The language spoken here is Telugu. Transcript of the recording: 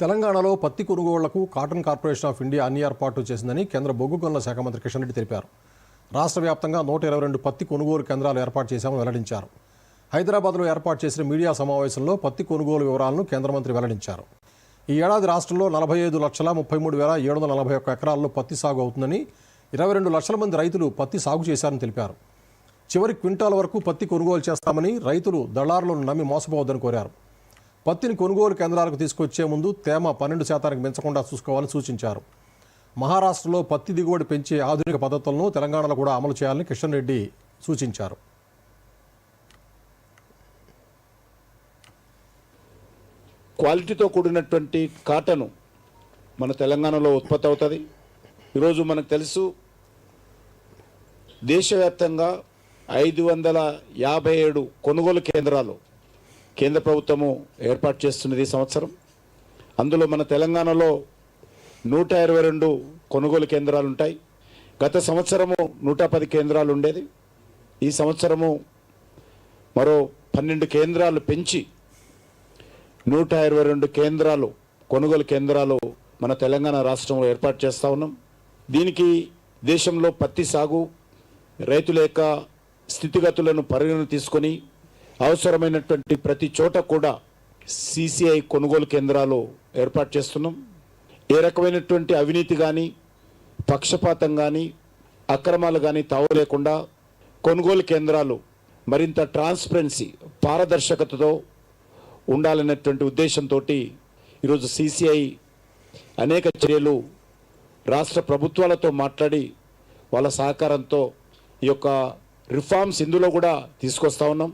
తెలంగాణలో పత్తి కొనుగోళ్ళకు కాటన్ కార్పొరేషన్ ఆఫ్ ఇండియా అన్ని ఏర్పాటు చేసిందని కేంద్ర బొగ్గు గనుల శాఖ మంత్రి కిషన్ రెడ్డి తెలిపారు. రాష్ట్ర వ్యాప్తంగా నూట ఇరవై రెండు పత్తి కొనుగోలు కేంద్రాలు ఏర్పాటు చేశామని వెల్లడించారు. హైదరాబాద్లో ఏర్పాటు చేసిన మీడియా సమావేశంలో పత్తి కొనుగోలు వివరాలను కేంద్ర మంత్రి వెల్లడించారు. ఈ ఏడాది రాష్ట్రంలో నలభై ఐదు లక్షల ముప్పై మూడు వేల ఏడు వందల నలభై ఒక్క ఎకరాల్లో పత్తి సాగు అవుతుందని ఇరవై రెండు లక్షల మంది రైతులు పత్తి సాగు చేశారని తెలిపారు. చివరి క్వింటాల్ వరకు పత్తి కొనుగోలు చేస్తామని రైతులు దళారులను నమ్మి మోసపోవద్దని కోరారు. పత్తిని కొనుగోలు కేంద్రాలకు తీసుకొచ్చే ముందు తేమ పన్నెండు శాతానికి మించకుండా చూసుకోవాలని సూచించారు. మహారాష్ట్రలో పత్తి దిగుబడి పెంచే ఆధునిక పద్ధతులను తెలంగాణలో కూడా అమలు చేయాలని కిషన్ రెడ్డి సూచించారు. క్వాలిటీతో కూడినటువంటి కాటను మన తెలంగాణలో ఉత్పత్తి అవుతుంది. ఈరోజు మనకు తెలుసు దేశవ్యాప్తంగా ఐదు వందల యాభై ఏడు కొనుగోలు కేంద్రాలు కేంద్ర ప్రభుత్వము ఏర్పాటు చేస్తున్నది ఈ సంవత్సరం. అందులో మన తెలంగాణలో నూట ఇరవై రెండు కొనుగోలు కేంద్రాలు ఉంటాయి. గత సంవత్సరము నూట పది కేంద్రాలు ఉండేది. ఈ సంవత్సరము మరో పన్నెండు కేంద్రాలు పెంచి నూట ఇరవై రెండు కేంద్రాలు కొనుగోలు కేంద్రాలు మన తెలంగాణ రాష్ట్రంలో ఏర్పాటు చేస్తా ఉన్నాం. దీనికి దేశంలో పత్తి సాగు రైతుల యొక్క స్థితిగతులను పరిగణన తీసుకొని అవసరమైనటువంటి ప్రతి చోట కూడా సిసిఐ కొనుగోలు కేంద్రాలు ఏర్పాటు చేస్తున్నాం. ఏ రకమైనటువంటి అవినీతి కానీ పక్షపాతం కానీ అక్రమాలు కానీ తావు లేకుండా కొనుగోలు కేంద్రాలు మరింత ట్రాన్స్పరెన్సీ పారదర్శకతతో ఉండాలనేటువంటి ఉద్దేశంతో ఈరోజు సిసిఐ అనేక చర్యలు రాష్ట్ర ప్రభుత్వాలతో మాట్లాడి వాళ్ళ సహకారంతో ఈ యొక్క రిఫార్మ్స్ ఇందులో కూడా తీసుకొస్తా ఉన్నాం.